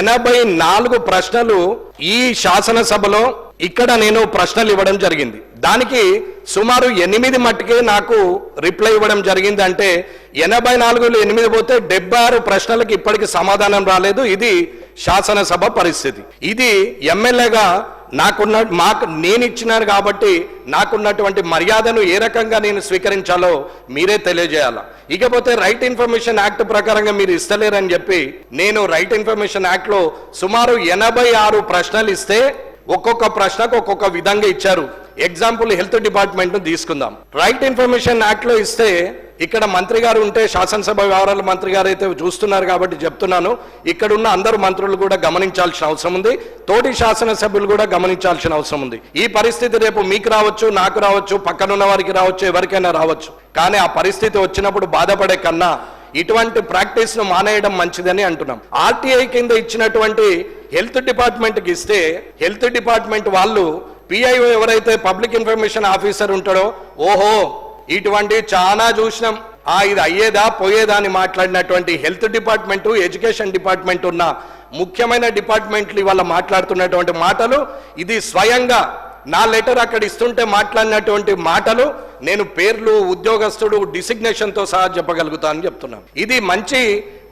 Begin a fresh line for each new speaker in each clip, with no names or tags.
ఎనభై నాలుగు ప్రశ్నలు ఈ శాసనసభలో ఇక్కడ నేను ప్రశ్నలు ఇవ్వడం జరిగింది. దానికి సుమారు ఎనిమిది మట్టుకే నాకు రిప్లై ఇవ్వడం జరిగింది అంటే ఎనభై నాలుగులో ఎనిమిది పోతే డెబ్బై ఆరు ప్రశ్నలకు ఇప్పటికి సమాధానం రాలేదు. ఇది శాసనసభ పరిస్థితి. ఇది ఎమ్మెల్యేగా నాకున్న మాకు నేను ఇచ్చినాను కాబట్టి నాకున్నటువంటి మర్యాదను ఏ రకంగా నేను స్వీకరించాలో మీరే తెలియజేయాల. ఇకపోతే రైట్ ఇన్ఫర్మేషన్ యాక్ట్ ప్రకారంగా మీరు ఇస్తలేరని చెప్పి నేను రైట్ ఇన్ఫర్మేషన్ యాక్ట్లో సుమారు ఎనభై ఆరు ప్రశ్నలు ఇస్తే ఒక్కొక్క ప్రశ్నకు ఒక్కొక్క విధంగా ఇచ్చారు. ఎగ్జాంపుల్ హెల్త్ డిపార్ట్మెంట్ను తీసుకుందాం. రైట్ ఇన్ఫర్మేషన్ యాక్ట్లో ఇస్తే ఇక్కడ మంత్రి గారు ఉంటే శాసనసభ వ్యవహారాల మంత్రి గారు అయితే చూస్తున్నారు కాబట్టి చెప్తున్నాను. ఇక్కడ ఉన్న అందరు మంత్రులు కూడా గమనించాల్సిన అవసరం ఉంది. తోటి శాసనసభ్యులు కూడా గమనించాల్సిన అవసరం ఉంది. ఈ పరిస్థితి రేపు మీకు రావచ్చు నాకు రావచ్చు పక్కనున్న వారికి రావచ్చు ఎవరికైనా రావచ్చు. కానీ ఆ పరిస్థితి వచ్చినప్పుడు బాధపడే కన్నా ఇటువంటి ప్రాక్టీస్ను మానేయడం మంచిదని అంటున్నాం. ఆర్టీఐ కింద ఇచ్చినటువంటి హెల్త్ డిపార్ట్మెంట్కి ఇస్తే హెల్త్ డిపార్ట్మెంట్ వాళ్ళు పిఐఓ ఎవరైతే పబ్లిక్ ఇన్ఫర్మేషన్ ఆఫీసర్ ఉంటాడో ఓహో ఇటువంటి చాలా చూసినాం. ఆ ఇది అయ్యేదా పోయేదా అని మాట్లాడినటువంటి హెల్త్ డిపార్ట్మెంటు ఎడ్యుకేషన్ డిపార్ట్మెంట్ ఉన్న ముఖ్యమైన డిపార్ట్మెంట్లు ఇవాళ మాట్లాడుతున్నటువంటి మాటలు. ఇది స్వయంగా నా లెటర్ అక్కడ ఇస్తుంటే మాట్లాడినటువంటి మాటలు నేను పేర్లు ఉద్యోగస్తుడు డిసిగ్నేషన్తో సహా చెప్పగలుగుతానని చెప్తున్నాను. ఇది మంచి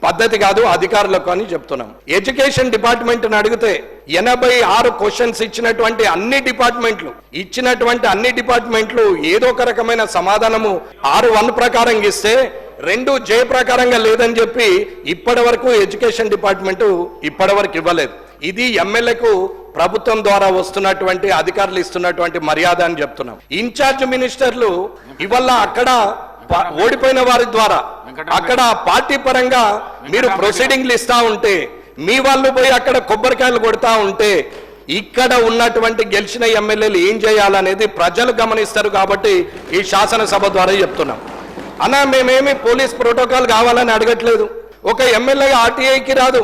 పద్ధతి కాదు అధికారులకు అని చెప్తున్నాం. ఎడ్యుకేషన్ డిపార్ట్మెంట్ అడిగితే ఎనభై ఆరు క్వశ్చన్స్ ఇచ్చినటువంటి అన్ని డిపార్ట్మెంట్లు ఇచ్చినటువంటి అన్ని డిపార్ట్మెంట్లు ఏదో ఒక రకమైన సమాధానము ఆరు వన్ ప్రకారం ఇస్తే రెండు జే ప్రకారంగా లేదని చెప్పి ఇప్పటి వరకు ఎడ్యుకేషన్ డిపార్ట్మెంట్ ఇప్పటి వరకు ఇవ్వలేదు. ఇది ఎమ్మెల్యేకు ప్రభుత్వం ద్వారా వస్తున్నటువంటి అధికారులు ఇస్తున్నటువంటి మర్యాద అని చెప్తున్నాం. ఇన్ఛార్జ్ మినిస్టర్లు ఇవల్ల అక్కడ ఓడిపోయిన వారి ద్వారా. అక్కడ పార్టీ పరంగా మీరు ప్రొసీడింగ్లు ఇస్తా ఉంటే మీ వాళ్ళు పోయి అక్కడ కొబ్బరికాయలు కొడతా ఉంటే ఇక్కడ ఉన్నటువంటి గెలిచిన ఎమ్మెల్యేలు ఏం చేయాలనేది ప్రజలు గమనిస్తారు కాబట్టి ఈ శాసనసభ ద్వారా చెప్తున్నాం. అన్నా మేమేమి పోలీస్ ప్రోటోకాల్ కావాలని అడగట్లేదు. ఒక ఎమ్మెల్యే ఆర్టీఐకి రాదు.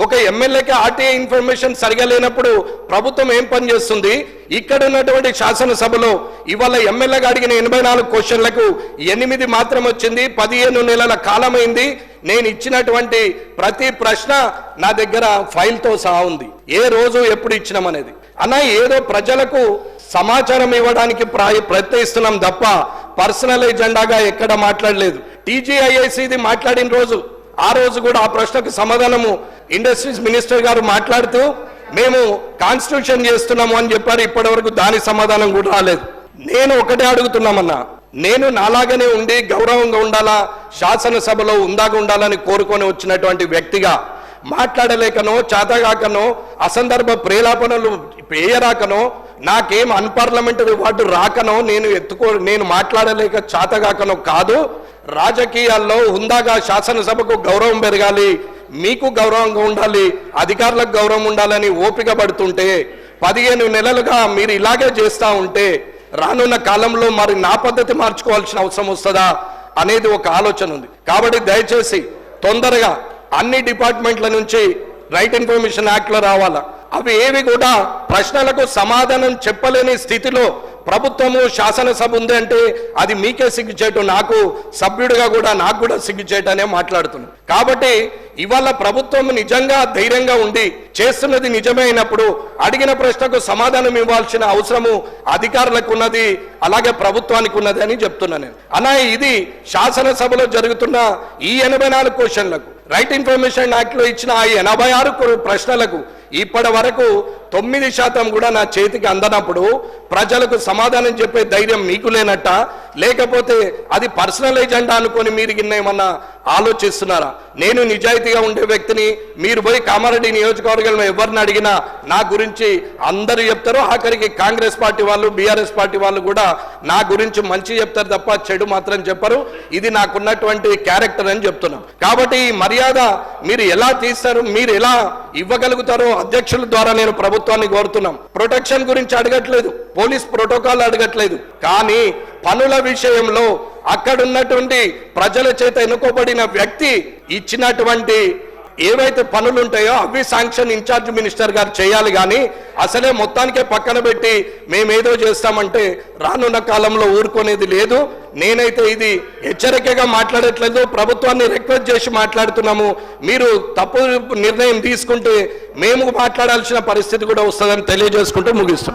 ఒక ఎమ్మెల్యేకి ఆర్టీఐ ఇన్ఫర్మేషన్ సరిగా లేనప్పుడు ప్రభుత్వం ఏం పని చేస్తుంది? ఇక్కడ ఉన్నటువంటి శాసనసభలో ఇవాళ ఎమ్మెల్యేగా అడిగిన ఎనభై నాలుగు క్వశ్చన్లకు ఎనిమిది మాత్రం వచ్చింది పదిహేను నెలల కాలమైంది. నేను ఇచ్చినటువంటి ప్రతి ప్రశ్న నా దగ్గర ఫైల్తో సహా ఉంది. ఏ రోజు ఎప్పుడు ఇచ్చినామనేది అన్న ఏదో ప్రజలకు సమాచారం ఇవ్వడానికి ప్రా- ప్రయత్నిస్తున్నాం తప్ప పర్సనల్ ఎజెండాగా ఎక్కడ మాట్లాడలేదు. టీజీఐఐసిది మాట్లాడిన రోజు ఆ రోజు కూడా ఆ ప్రశ్నకు సమాధానము ఇండస్ట్రీస్ మినిస్టర్ గారు మాట్లాడుతూ మేము కాన్స్టిట్యూషన్ చేస్తున్నాము అని చెప్పారు ఇప్పటి వరకు దాని సమాధానం కూడా రాలేదు. నేను ఒకటే అడుగుతున్నామన్నా నేను నాలాగనే ఉండి గౌరవంగా ఉండాలా శాసనసభలో ఉందాగా ఉండాలని కోరుకొని వచ్చినటువంటి వ్యక్తిగా మాట్లాడలేకనో చేతగాకనో అసందర్భ ప్రేలాపనలు పేయరాకనో నాకేం అన్పార్లమెంటరీ వార్డు రాకనో నేను ఎత్తుకో నేను మాట్లాడలేక చేతగాకనో కాదు. రాజకీయాల్లో హుందాగా శాసనసభకు గౌరవం పెరగాలి మీకు గౌరవంగా ఉండాలి అధికారులకు గౌరవం ఉండాలని ఓపిక పడుతుంటే పదిహేను నెలలుగా మీరు ఇలాగే చేస్తా ఉంటే రానున్న కాలంలో మరి నా పద్ధతి మార్చుకోవాల్సిన అవసరం వస్తుందా అనేది ఒక ఆలోచన ఉంది. కాబట్టి దయచేసి తొందరగా అన్ని డిపార్ట్మెంట్ల నుంచి రైట్ ఇన్ఫర్మేషన్ యాక్ట్లో రావాలా. అవి ఏవి కూడా ప్రశ్నలకు సమాధానం చెప్పలేని స్థితిలో ప్రభుత్వము శాసనసభ ఉంది అంటే అది మీకే సిగ్గుచేటు నాకు సభ్యుడిగా కూడా నాకు కూడా సిగ్గుచేటనే మాట్లాడుతున్నాను కాబట్టి ఇవాళ ప్రభుత్వం నిజంగా ధైర్యంగా ఉండి చేస్తున్నది నిజమే అయినప్పుడు అడిగిన ప్రశ్నకు సమాధానం ఇవ్వాల్సిన అవసరము అధికారులకు ఉన్నది అలాగే ప్రభుత్వానికి ఉన్నది అని చెప్తున్నాను నేను. అలా ఇది శాసనసభలో జరుగుతున్న ఈ ఎనభై నాలుగు క్వశ్చన్లకు రైట్ ఇన్ఫర్మేషన్ యాక్ట్లో ఇచ్చిన ఆ ఎనభై ఆరు ప్రశ్నలకు ఇప్పటి వరకు తొమ్మిది శాతం కూడా నా చేతికి అందనప్పుడు ప్రజలకు సమాధానం చెప్పే ధైర్యం మీకు లేనట్ట? లేకపోతే అది పర్సనల్ ఎజెండా అనుకొని మీరు గిన్న ఏమన్నా ఆలోచిస్తున్నారా? నేను నిజాయితీగా ఉండే వ్యక్తిని మీరు పోయి కామారెడ్డి నియోజకవర్గంలో ఎవరిని అడిగినా నా గురించి అందరూ చెప్తారు. ఆఖరికి కాంగ్రెస్ పార్టీ వాళ్ళు బీఆర్ఎస్ పార్టీ వాళ్ళు కూడా నా గురించి మంచి చెప్తారు తప్ప చెడు మాత్రం చెప్పరు. ఇది నాకున్నటువంటి క్యారెక్టర్ అని చెప్తున్నాం. కాబట్టి ఈ మర్యాద మీరు ఎలా తీస్తారు మీరు ఎలా ఇవ్వగలుగుతారో అధ్యక్షుల ద్వారా నేను ప్రభుత్వాన్ని కోరుతున్నాం. ప్రొటెక్షన్ గురించి అడగట్లేదు పోలీస్ ప్రోటోకాల్ అడగట్లేదు. కానీ పనుల విషయంలో అక్కడున్నటువంటి ప్రజల చేత ఎన్నుకోబడిన వ్యక్తి ఇచ్చినటువంటి ఏవైతే పనులు ఉంటాయో అవి శాంక్షన్ ఇన్ఛార్జ్ మినిస్టర్ గారు చేయాలి కానీ అసలే మొత్తానికే పక్కన పెట్టి మేమేదో చేస్తామంటే రానున్న కాలంలో ఊరుకునేది లేదు. నేనైతే ఇది హెచ్చరికగా మాట్లాడట్లేదు. ప్రభుత్వాన్ని రిక్వెస్ట్ చేసి మాట్లాడుతున్నాము. మీరు తప్పు నిర్ణయం తీసుకుంటే మేము మాట్లాడాల్సిన పరిస్థితి కూడా వస్తుందని తెలియజేసుకుంటూ ముగిస్తున్నాం.